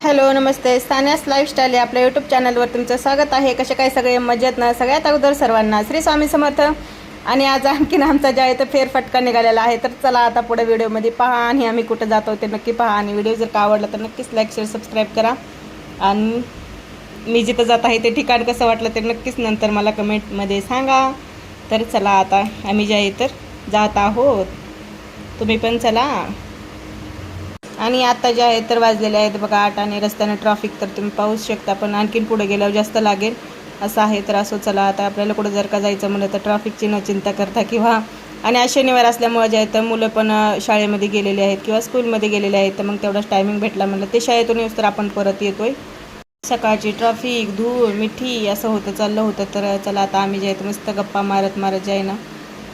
Hello नमस्ते. स्थानियास lifestyle या आपल्या YouTube चॅनलवर तुमचं स्वागत आहे. कसे काय सगळे? मजेत ना? सगळ्यात अगोदर सर्वांना श्री स्वामी समर्थ. आणि आज आणखीन आमचा ज्या आहे तर फेरफटका निघालेला आहे तर चला आता पुढे व्हिडिओमध्ये पहा आणि आम्ही कुठं जातो ते नक्की पहा. आणि व्हिडिओ जर का आवडला तर नक्कीच लाईक शेअर सबस्क्राईब करा. आणि मी जिथं जात आहे ते ठिकाण कसं वाटलं ते नक्कीच नंतर मला कमेंटमध्ये सांगा. तर चला आता आम्ही जे आहे तर जात आहोत तुम्ही पण चला. आणि आता जे आहे तर वाजलेले आहेत. बघा आठ आणि रस्त्याने ट्रॅफिक तर तुम्ही पाहूच शकता पण आणखीन पुढे गेल्यावर जास्त लागेल. असं आहे तर असो चला आता आपल्याला कुठं जर का जायचं म्हणलं तर ट्रॅफिकची न चिंता करता किंवा आणि आज शनिवार असल्यामुळे जे आहे तर मुलं पण शाळेमध्ये गेलेले आहेत किंवा स्कूलमध्ये गेलेले आहेत. तर मग तेवढाच टायमिंग भेटला म्हणलं ते शाळेतून येऊस तर आपण परत येतोय. सकाळची ट्रॅफिक धूळ मिठी असं होतं चाललं होतं. तर चला आता आम्ही जे आहे तर मस्त गप्पा मारत मारत जे आहे ना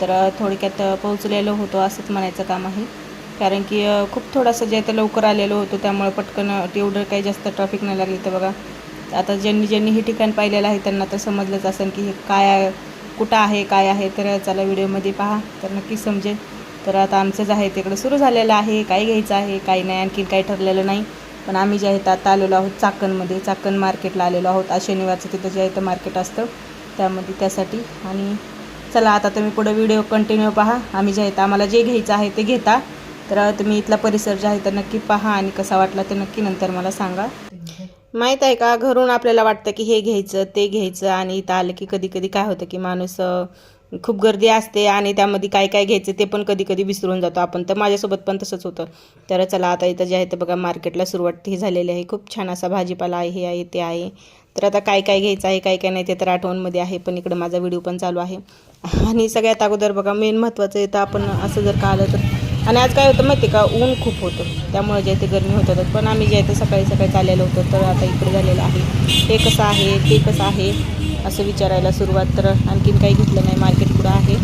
तर थोडक्यात पोहोचलेलो होतो असंच म्हणायचं काम आहे. कारण की खूप थोडंसं जे आहे ते लवकर आलेलो होतो त्यामुळे पटकन एवढं तेवढं काही जास्त ट्रॅफिक नाही लागली तर बघा. आता ज्यांनी ज्यांनी हे ठिकाण पाहिलेलं आहे त्यांना तर समजलंच असेल की हे काय कुठं आहे काय आहे तर चला व्हिडिओमध्ये पहा. तर नक्की समजेल. तर आता आमचं जे आहे तिकडं सुरू झालेलं आहे. काय घ्यायचं आहे काय नाही आणखीन काही ठरलेलं नाही. पण आम्ही जे आहे तर आता आलेलो आहोत चाकणमध्ये. चाकण मार्केटला आलेलो आहोत. आज शनिवारचं तिथं जे आहे तर मार्केट असतं. त्यामध्ये त्यासाठी. आणि चला आता तुम्ही पुढे व्हिडिओ कंटिन्यू पहा. आम्ही जे आहे आम्हाला जे घ्यायचं आहे ते घेता. तर तुम्ही इथला परिसर जे आहे तर नक्की पहा आणि कसा वाटला ते नक्की नंतर मला सांगा. माहीत आहे का घरून आपल्याला वाटतं की हे घ्यायचं ते घ्यायचं आणि इथं आलं की कधी कधी काय होतं की माणूस खूप गर्दी असते आणि त्यामध्ये काय काय घ्यायचं ते पण कधी कधी विसरून जातो. आपण तर माझ्यासोबत पण तसंच होतं. तर चला आता इथं जे आहे ते बघा मार्केटला सुरुवात ही झालेली आहे. खूप छान असा भाजीपाला आहे हे आहे ते आहे. तर आता काय काय घ्यायचं आहे काय काय नाही ते तर आठवणमध्ये आहे पण इकडं माझा व्हिडिओ पण चालू आहे. आणि सगळ्यात अगोदर बघा मेन महत्त्वाचं आहे तर आपण असं जर का आलं तर आणि आज काय होतं माहिती आहे का? ऊन खूप होतं. त्यामुळे जे इथे ते गरमी होत होतं पण आम्ही जे आहे ते सकाळी सकाळी चाललेलो होतो तर आता इकडे झालेलं आहे. हे कसं आहे? ते कसं आहे? असं विचारायला सुरुवात तर आणखीन काही घेतलं नाही. मार्केट कुठं आहे.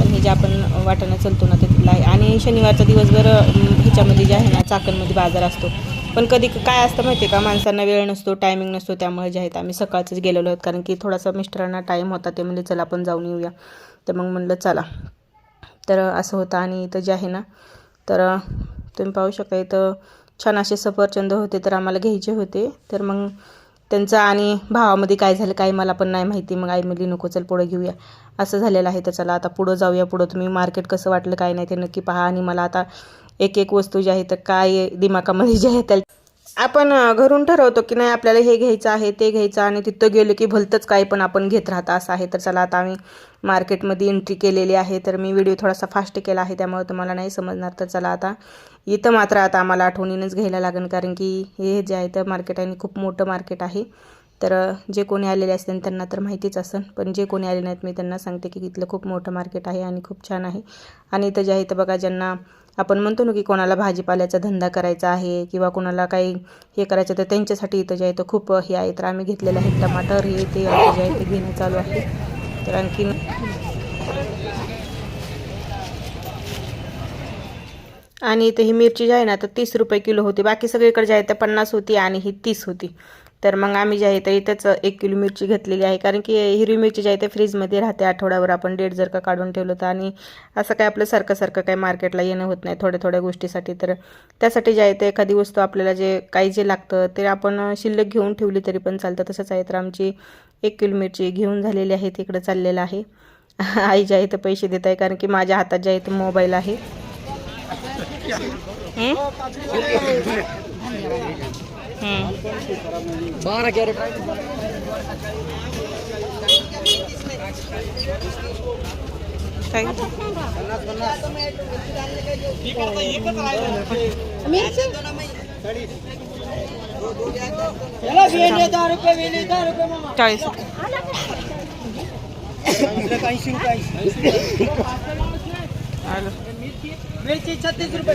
पण हे जे आपण वाटाणा चलतो ना ते तिथलं आहे. आणि शनिवारचा दिवसभर ह्याच्यामध्ये जे आहे ना चाकणमध्ये बाजार असतो. पण कधी काय असतं माहिती आहे का? माणसांना वेळ नसतो टायमिंग नसतो. त्यामुळे जे आहेत आम्ही सकाळचंच गेलेलो आहोत. कारण की थोडासा मिस्टरांना टाईम होता ते म्हणजे चला आपण जाऊन येऊया. तर मग म्हणलं चला. तर असं होतं आणि इथं जे आहे ना तर तुम्ही पाहू शकता इथं छान असे सफरचंद होते तर आम्हाला घ्यायचे होते. तर मग त्यांचं आणि भावामध्ये काय झालं काय मला पण नाही माहिती. मग आई म्हणली नको चल पुढं घेऊया. असं झालेलं आहे तर चला आता पुढं जाऊया पुढं तुम्ही मार्केट कसं वाटलं काय नाही ते नक्की पहा. आणि मला आता एक एक वस्तू जी आहे तर काय दिमाकामध्ये जे आहे त्या आपण घरून ठरवतो की नाही आपल्याला हे घ्यायचं आहे ते घ्यायचं आणि तिथं गेलो की भलतंच काही पण आपण घेत राहता असं आहे. तर चला आता आम्ही मार्केटमध्ये एंट्री केलेली आहे. तर मी व्हिडिओ थोडासा फास्ट केला आहे त्यामुळे तुम्हाला नाही समजणार. तर चला आता इथं मात्र आता आम्हाला आठवणीनंच घ्यायला लागेल कारण की हे जे आहे तर मार्केट आहे आणि खूप मोठं मार्केट आहे. तर जे कोणी आलेले असतील त्यांना तर माहितीच असेल. पण जे कोणी आले नाहीत मी त्यांना सांगते की इथलं खूप मोठं मार्केट आहे आणि खूप छान आहे. आणि इथं जे आहे तर बघा ज्यांना आपण म्हणतो ना की कोणाला भाजीपाल्याचा धंदा करायचा आहे किंवा कोणाला काही हे करायचं तर त्यांच्यासाठी इथं जे आहे तर खूप हे आहे. तर आम्ही घेतलेलं आहे टमाटर हे ते जे आहे ते घेणं चालू आहे. तर आणखीन आणि इथे ही मिरची जी आहे ना तर तीस रुपये किलो होती. बाकी सगळीकडे जे आहे तर पन्नास होती आणि ही तीस होती. तर मग आम्ही जे आहे तर इथंच एक किलो मिरची घेतलेली आहे. कारण की हिरवी मिरची जी आहे ते फ्रीजमध्ये राहते आठवड्यावर. आपण डेट जर का काढून ठेवलं तर आणि असं काय आपलं सारखं सारखं काही मार्केटला येणं होत नाही थोड्या थोड्या गोष्टीसाठी. तर त्यासाठी जे आहे ते एखादी वस्तू आपल्याला जे काही जे लागतं ते आपण शिल्लक घेऊन ठेवली तरी पण चालतं. तसंच आहे तर आमची एक किलो मिरची घेऊन झालेली आहे. तिकडं चाललेलं आहे. आई जे आहे तर पैसे देत आहे कारण की माझ्या हातात जे आहे तर मोबाईल आहे. बारह कैरेट. चाळीस ऐंशी रुपये आलं मिरची छत्तीस रुपये.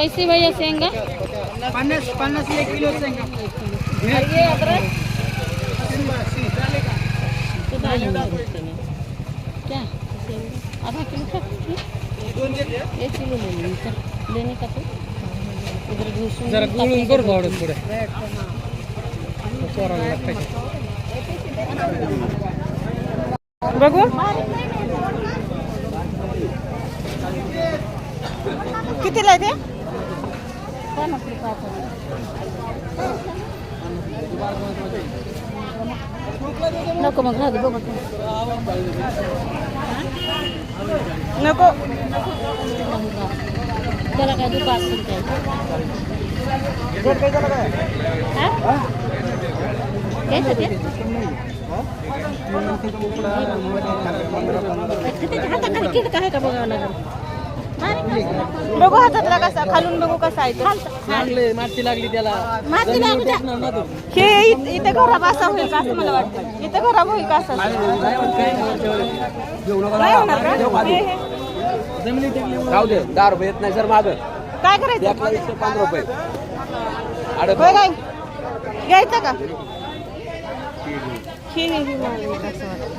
कैसे भैया शेंगा पन्नास पन्नास एक किलो शेंगा ये अदरक तो क्या? आधा किलो का एक किलो ले लेंगे लेने का तो। इधर थोडं। कितीला आहे ते पन्नास नको मग राहू बघ नको त्याला काय दुपार असेल काय हा? घ्यायचं ते? त्याच्या हाताखाली किडका आहे का बघावं लागेल बघू हातातला कसा खालून बघू कसा आहे तो. लागले माती लागली त्याला. माती लागू द्या. हे इत- इथं खराब असा होईल का असं मला वाटतं? इथं खराब होईल का असं? नाही होणार का? हे- हे. राहू दे दहा रुपये येत नाही सर मागं. काय करायचं? पंधरा रुपये. होय काय? घ्यायचं का? ही ही ही मला कसं वाटतं.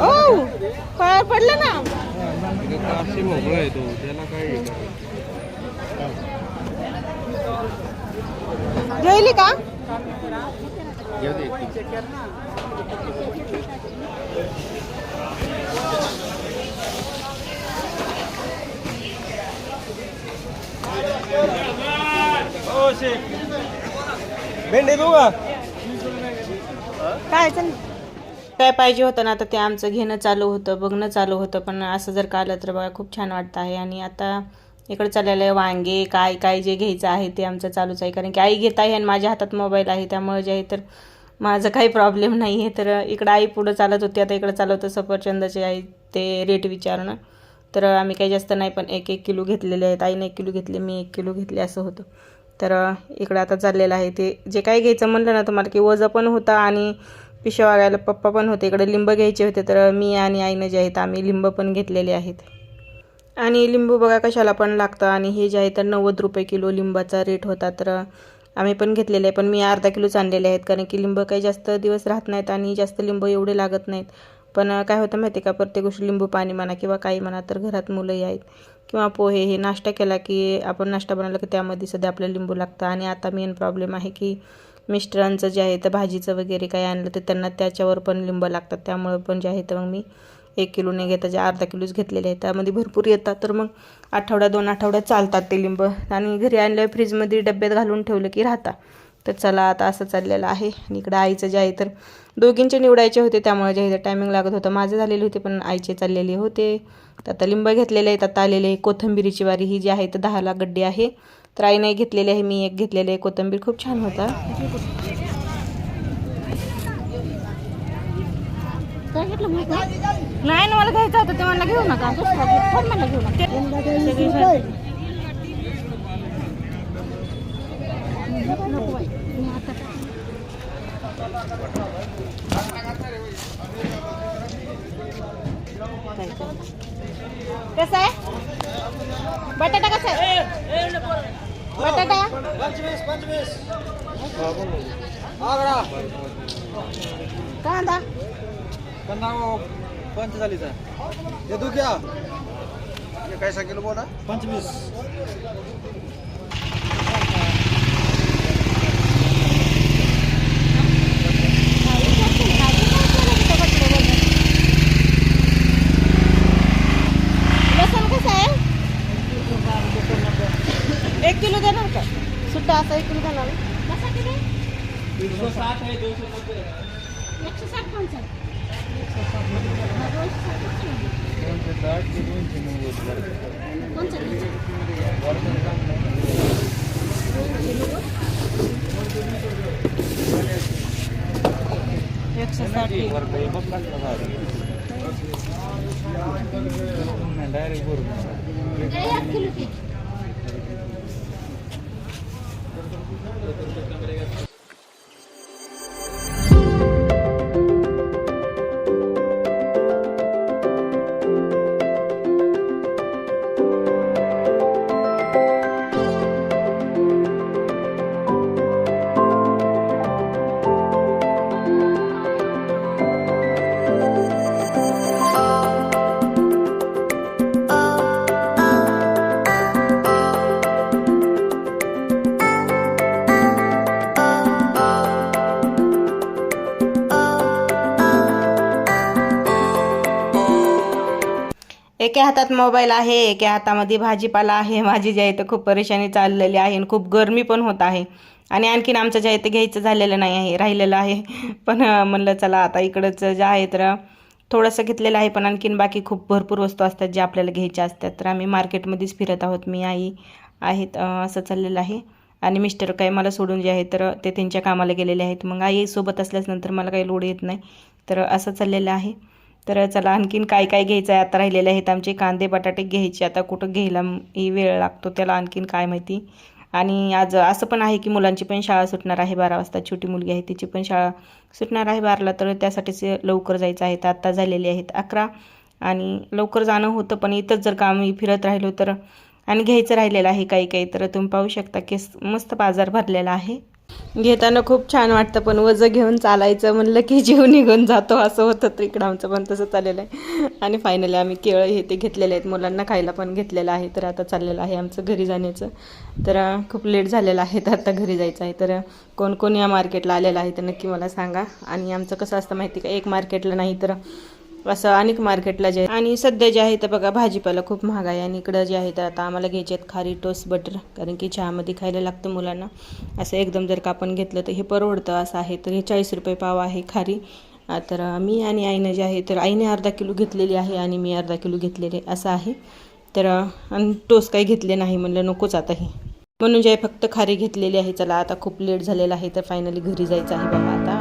ओ फळावर पडलं ना. जेवली का? भेंडी देऊ का? काय चल? काय पाहिजे होतं ना आता ते आमचं घेणं चालू होतं बघणं चालू होतं पण असं जर का आलं तर बघा खूप छान वाटतं आहे. आणि आता इकडे चाललेलं आहे वांगे काय काय जे घ्यायचं आहे ते आमचं चालूच आहे. कारण की आई घेत आहे आणि माझ्या हातात मोबाईल आहे त्यामुळे जे आहे तर माझं काही प्रॉब्लेम नाही आहे तर इकडं आई पुढं चालत होती आता इकडं चालवतं सफरचंदाचे आहे ते रेट विचारणं. तर आम्ही काही जास्त नाही पण एक एक किलो घेतलेले आहेत. आईने एक किलो घेतले मी एक किलो घेतले असं होतं. तर इकडं आता चाललेलं आहे ते. जे काही घ्यायचं म्हणलं ना तुम्हाला की वजं पण होतं आणि पिशव्या वागायला पप्पा पण होते. इकडे लिंब घ्यायचे होते तर मी आणि आईनं जे आहेत आम्ही लिंब पण घेतलेले आहेत. आणि लिंबू बघा कशाला पण लागतं. आणि हे जे आहे तर नव्वद रुपये किलो लिंबाचा रेट होता. तर आम्ही पण घेतलेले आहे. पण मी अर्धा किलोच आणलेले आहेत. कारण की लिंब काही जास्त दिवस राहत नाहीत आणि जास्त लिंब एवढे लागत नाहीत. पण काय होतं माहिती आहे का? प्रत्येक गोष्टी लिंबू पाणी म्हणा किंवा काही म्हणा तर घरात मुलंही आहेत. किंवा पोहे हे नाश्ता केला की आपण नाश्ता बनवला की त्यामध्ये सध्या आपल्याला लिंबू लागतं. आणि आता मेन प्रॉब्लेम आहे की मिस्टरांचं जे आहे तर भाजीचं वगैरे काही आणलं तर त्यांना त्याच्यावर पण लिंब लागतात. त्यामुळं पण जे आहे तर मग मी एक किलो नाही घेता जे अर्धा किलोच घेतलेले आहेत. त्यामध्ये भरपूर येतात. तर मग आठवडा दोन आठवड्यात चालतात ते लिंब. आणि घरी आणल्यावर फ्रीजमध्ये डब्यात घालून ठेवलं की राहतात. तर चला आता असं चाललेलं आहे. आणि इकडं आईचं जे आहे तर दोघींचे निवडायचे होते त्यामुळे जे आहे टायमिंग लागत होतं. माझे झालेले होते पण आईचे चाललेले होते. तर आता लिंब घेतलेले आहेत आता आलेले कोथिंबिरीची वारी ही जी आहे तर दहाला गड्डी आहे. तर आई नाही घेतलेली आहे मी एक घेतलेले आहे. कोथिंबीर खूप छान होता. काय घेतलं माहीत नाही? ना मला घ्यायचं होतं ते मला घेऊ नका. घेऊ? नको बाई. मी आता कसं आहे बटाटा कसा आहे? बटाटा? पंचवीस पंचवीस. आगरा. कांदा? पन्नास पंचेचाळीस ये तू क्या ये कैसा किलो बोला? पंचवीस लसूण कसं आहे एक किलो देणार का सुट्टा असं एक किलो देणार कसा किलो? दो साठ है दो सौ नब्बे एकशे साठ माणसं. कोणचं घ्यायचं? एकशे साठ किलो एक एका हातात मोबाईल आहे एका हातामध्ये भाजीपाला आहे. माझी जी आहे तर खूप परेशानी चाललेली आहे आणि खूप गरमी पण होत आहे. आणि आणखीन आमचं जे आहे ते घ्यायचं झालेलं नाही आहे राहिलेलं आहे. पण म्हणलं चला आता इकडंच जे आहे तर थोडंसं घेतलेलं आहे. पण आणखीन बाकी खूप भरपूर वस्तू असतात ज्या आपल्याला घ्यायच्या असतात. तर आम्ही मार्केटमध्येच फिरत आहोत. मी आई आहेत असं चाललेलं आहे. आणि मिस्टर काय मला सोडून जे आहे तर ते त्यांच्या कामाला गेलेले आहेत. मग आई सोबत असल्यानंतर मला काही लोड येत नाही. तर असं चाललेलं आहे. तर चला आणखीन काय काय घ्यायचं आहे आता राहिलेले आहेत आमचे कांदे बटाटे घ्यायचे. आता कुठं घ्यायला वेळ लागतो त्याला आणखीन काय माहिती? आणि आज असं पण आहे की मुलांची पण शाळा सुटणार आहे बारा वाजता. छोटी मुलगी आहे तिची पण शाळा सुटणार आहे बाराला. तर त्यासाठीच लवकर जायचं आहे. तर आत्ता झालेली आहेत अकरा. आणि लवकर जाणं होतं पण इथंच जर का आम्ही फिरत राहिलो तर. आणि घ्यायचं राहिलेलं आहे काही काही तर तुम्ही पाहू शकता की मस्त बाजार भरलेला आहे. घेताना खूप छान वाटतं पण वजं घेऊन चालायचं म्हणलं की जीव निघून जातो असं होतं तर इकडं आमचं पण तसं चाललेलं आहे. आणि फायनली आम्ही केळं हे ते घेतलेले आहेत मुलांना खायला पण घेतलेलं आहे तर आता चाललेलं आहे आमचं घरी जाण्याचं. तर खूप लेट झालेलं आहे तर आता घरी जायचं आहे. तर कोण कोण या मार्केटला आलेलं आहे तर नक्की मला सांगा. आणि आमचं कसं असतं माहिती का? एक मार्केटला नाही तर असं अनेक मार्केटला जे आणि सध्या जे आहे तर बघा भाजीपाला खूप महाग आहे आणि इकडं जे आहे तर आता आम्हाला घ्यायचे आहेत खारी टोस्ट बटर कारण की चहामध्ये खायला लागतं मुलांना. असं एकदम जर का आपण घेतलं तर हे परवडतं असं आहे. तर हे चाळीस रुपये पाव आहे खारी. तर मी आणि आईनं जे आहे तर आईने अर्धा किलो घेतलेली आहे आणि मी अर्धा किलो घेतलेले असं आहे. तर आणि टोस्ट काही घेतले नाही म्हणलं नकोच आता हे. म्हणून जे फक्त खारी घेतलेली आहे चला आता खूप लेट झालेलं आहे तर फायनली घरी जायचं आहे बाबा आता.